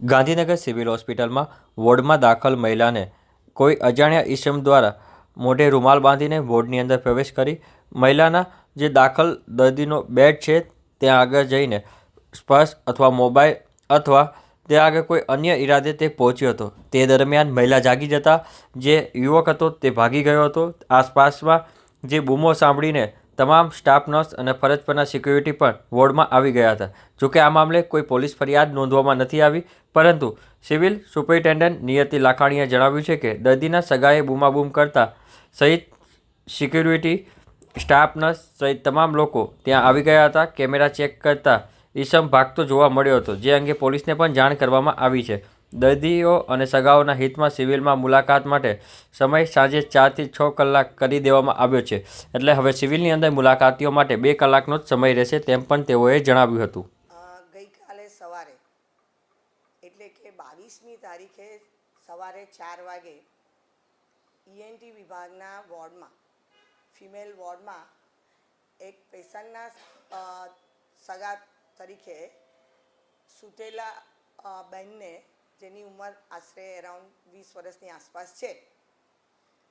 Gandhinagar civil હોસ્પિટલમાં વોર્ડમાં દાખલ મહિલાને કોઈ અજાણ્યા ઈસમ દ્વારા મોઢે રૂમાલ બાંધીને વોર્ડની અંદર પ્રવેશ કરી. મહિલાના જે દાખલ દર્દીનો બેડ છે, ત્યાં આગળ જઈને સ્પર્શ અથવા મોબાઈલ અથવા ત્યાં આગળ કોઈ અન્ય ઈરાદે તે પહોંચ્યો હતો. તે દરમિયાન મહિલા જાગી જતા જે યુવક હતો તે ભાગી ગયો હતો. આસપાસમાં જે બૂમો સાંભળીને તમામ સ્ટાફ નર્સ અને ફરજ પરના સિક્યુરિટી પણ વોર્ડમાં આવી ગયા હતા. જોકે આ મામલે કોઈ પોલીસ ફરિયાદ નોંધવામાં નથી આવી, પરંતુ સિવિલ સુપરિન્ટેન્ડન્ટ નિયતિ લાખાણીએ જણાવ્યું છે કે દર્દીના સગાએ બૂમાબૂમ કરતા સહિત સિક્યુરિટી સ્ટાફ નર્સ સહિત તમામ લોકો ત્યાં આવી ગયા હતા. કેમેરા ચેક કરતા ઈસમ ભાગતો જોવા મળ્યો હતો, જે અંગે પોલીસને પણ જાણ કરવામાં આવી છે. દર્દીઓ અને સગાઓના હિતમાં સિવિલમાં મુલાકાત માટે સમય સાંજે ચારથી છ કલાક કરી દેવામાં આવ્યો છે. એટલે હવે સિવિલની અંદર મુલાકાતીઓ માટે બે કલાકનો જ સમય રહેશે તેમ પણ તેઓએ જણાવ્યું હતું. ગઈકાલે સવારે, એટલે કે બાવીસમી તારીખે સવારે ચાર વાગે ઈએનટી વિભાગના વોર્ડમાં, ફિમેલ વોર્ડમાં એક પેશન્ટના સગા તરીકે સૂતેલા બહેનને જેની ઉંમર આશરે એરાઉન્ડ વીસ વર્ષની આસપાસ છે.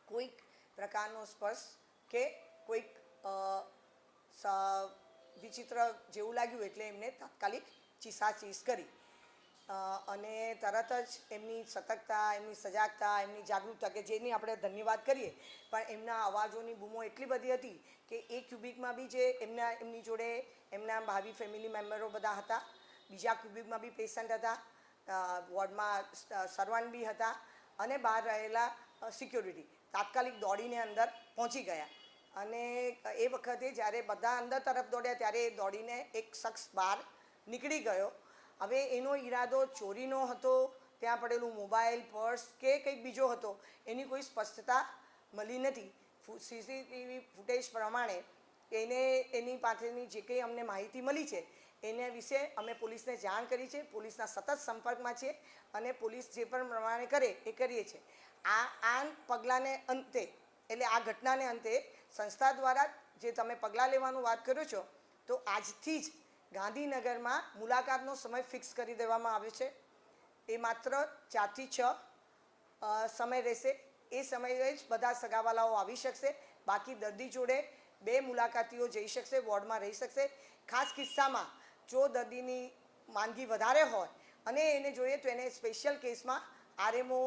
કોઈક પ્રકારનો સ્પર્શ કે કોઈક વિચિત્ર જેવું લાગ્યું એટલે એમને તાત્કાલિક ચીસાચીસ કરી. અને તરત જ એમની સતર્કતા, એમની સજાગતા, એમની જાગૃતતા કે જેની આપણે ધન્યવાદ કરીએ, પણ એમના અવાજોની બૂમો એટલી બધી હતી કે એ ક્યુબિકમાં બી જે એમના, એમની જોડે એમના ભાવિ ફેમિલી મેમ્બરો બધા હતા, બીજા ક્યુબિકમાં બી પેશન્ટ હતા વોર્ડમાં સર્વન્ટ બી હતા અને બહાર રહેલા સિક્યોરિટી તાત્કાલિક દોડીને અંદર પહોંચી ગયા. અને એ વખતે જ્યારે બધા અંદર તરફ દોડ્યા ત્યારે દોડીને એક શખ્સ બહાર નીકળી ગયો. હવે એનો ઈરાદો ચોરીનો હતો, ત્યાં પડેલું મોબાઈલ, પર્સ કે કંઈક બીજો હતો, એની કોઈ સ્પષ્ટતા મળી નથી. સીસીટીવી ફૂટેજ પ્રમાણે એને, એની પાસેની જે કંઈ અમને માહિતી મળી છે એને વિશે અમે પોલીસને જાણ કરી છે, પોલીસના સતત સંપર્કમાં છીએ અને પોલીસ જે પણ પ્રમાણે કરે એ કરીએ છીએ. આ આ પગલાંને અંતે, એટલે આ ઘટનાને અંતે સંસ્થા દ્વારા જે તમે પગલાં લેવાનું વાત કરો છો, તો આજથી જ ગાંધીનગરમાં મુલાકાતનો સમય ફિક્સ કરી દેવામાં આવ્યો છે. એ માત્ર ચારથી છ સમય રહેશે. એ સમયે જ બધા સગાવાલાઓ આવી શકશે. બાકી દર્દી જોડે બે મુલાકાતીઓ જઈ શકશે, વોર્ડમાં રહી શકશે. ખાસ કિસ્સામાં જો દર્દીની માંદગી વધારે હોય અને એને જોઈએ તો એને સ્પેશિયલ કેસમાં આરએમઓ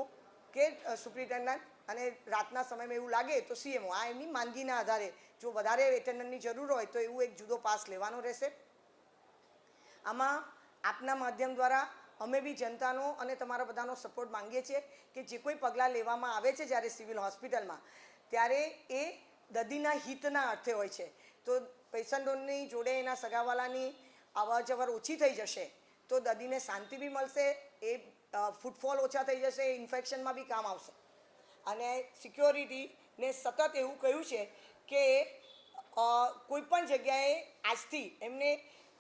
કે સુપ્રિન્ટેન્ડન્ટ અને રાતના સમયમાં એવું લાગે તો સીએમઓ આ એમની માંદગીના આધારે જો વધારે એટેન્ડન્ટની જરૂર હોય તો એવું એક જુદો પાસ લેવાનો રહેશે. આમાં આપના માધ્યમ દ્વારા અમે બી જનતાનો અને તમારા બધાનો સપોર્ટ માંગીએ છીએ કે જે કોઈ પગલાં લેવામાં આવે છે જ્યારે સિવિલ હોસ્પિટલમાં ત્યારે એ દર્દીના હિતના અર્થે હોય છે. તો પેશન્ટોની જોડે એના સગાવાલાની અવર જવર ઓછી થઈ જશે, તો દર્દીને શાંતિ બી મળશે, એ ફૂટફોલ ઓછા થઈ જશે ઇન્ફેક્શનમાં બી કામ આવશે. અને સિક્યોરિટીને સતત એવું કહ્યું છે કે કોઈ પણ જગ્યાએ આજથી એમને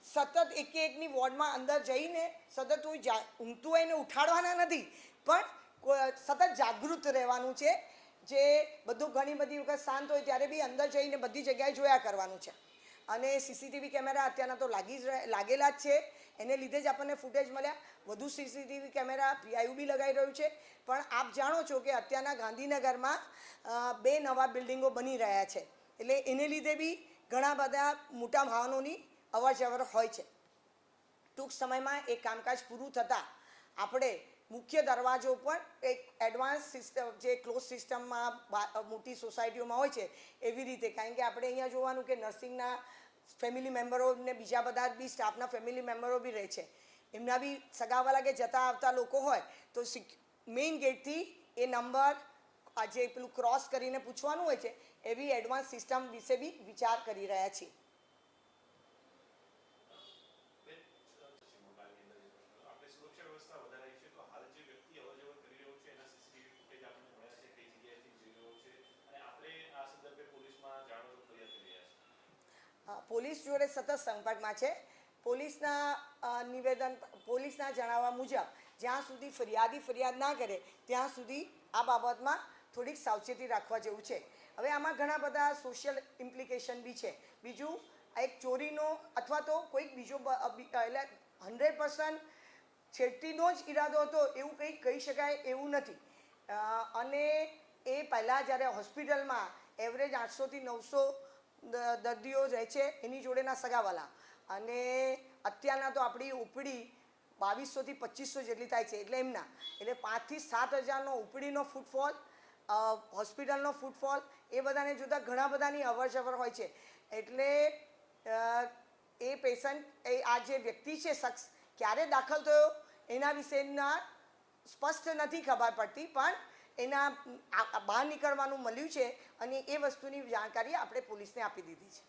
સતત એક એકની વોર્ડમાં અંદર જઈને સતત કોઈ ઊંઘતું હોય એને ઉઠાડવાના નથી, પણ સતત જાગૃત રહેવાનું છે. જે બધું ઘણી બધી વખત શાંત હોય ત્યારે બી અંદર જઈને બધી જગ્યાએ જોયા કરવાનું છે. અને સીસીટીવી કેમેરા અત્યારના તો લાગી જ લાગેલા જ છે. એને લીધે જ આપણને ફૂટેજ મળ્યા. વધુ સીસીટીવી કેમેરા પીઆઈયુ બી લગાવી રહ્યું છે. પણ આપ જાણો છો કે અત્યારના ગાંધીનગરમાં બે નવા બિલ્ડિંગો બની રહ્યા છે. એટલે એને લીધે બી ઘણા બધા મોટા વાહનોની અવર જવર હોય છે. ટૂંક સમયમાં એ કામકાજ પૂરું થતાં આપણે મુખ્ય દરવાજો પર એક એડવાન્સ સિસ્ટમ જે ક્લોઝ સિસ્ટમમાં મોટી સોસાયટીઓમાં હોય છે, એવી રીતે. કારણ કે આપણે અહીંયા જોવાનું કે નર્સિંગના ફેમિલી મેમ્બરો ને બીજા બધા બી સ્ટાફના ફેમિલી મેમ્બરો બી રહે છે. એમના બી સગાવાલા કે જતા આવતા લોકો હોય, તો મેઇન ગેટથી એ નંબર આ જે પેલું ક્રોસ કરીને પૂછવાનું હોય છે, એવી એડવાન્સ સિસ્ટમ વિશે બી વિચાર કરી રહ્યા છીએ આપણે સુરક્ષા વ્યવસ્થા વધારાઈ છે તો હાલ જે વ્યક્તિ અવરજવર કરી રહ્યો છે એના સીસીટીવી ફૂટેજ આપણને મળ્યા છે કઈ જગ્યાએથી જઈ રહ્યો છે અને આપણે આ સંદર્ભે પોલીસમાં જાણ તો ફરિયાદ કરી રહ્યા છે અ, પોલીસ જોડે સતત સંપર્કમાં છે. પોલીસના નિવેદન, પોલીસના જણાવવા મુજબ, જ્યાં સુધી ફરિયાદી ફરિયાદ ના કરે, ત્યાં સુધી આ બાબતમાં થોડીક સાવચેતી રાખવા જેવું છે. હવે આમાં ઘણા બધા સોશિયલ ઇમ્પ્લિકેશન બી છે. બીજું એક ચોરીનો અથવા તો કોઈક બીજો એટલે હંડ્રેડ પર્સન્ટ છેડતીનો જ ઈરાદો હતો એવું કંઈ કહી શકાય એવું નથી. અને એ પહેલાં જ્યારે હોસ્પિટલમાં એવરેજ આઠસોથી નવસો દર્દીઓ રહે છે, એની જોડેના સગાવાલા. અને અત્યારના તો આપણી ઉપડી બાવીસોથી પચીસો જેટલી થાય છે, એટલે એમના. એટલે પાંચથી સાત હજારનો ઉપડીનો ફૂટફોલ હોસ્પિટલનો ફૂટફોલ એ બધાને જોતાં ઘણા બધાની અવરજવર હોય છે. એટલે એ પેશન્ટ એ આ જે વ્યક્તિ છે શખ્સ, ક્યારે દાખલ થયો, એના વિશેના સ્પષ્ટ નથી ખબર પડતી, પણ એના બહાર નીકળવાનું મળ્યું છે અને એ વસ્તુની જાણકારી આપણે પોલીસને આપી દીધી છે.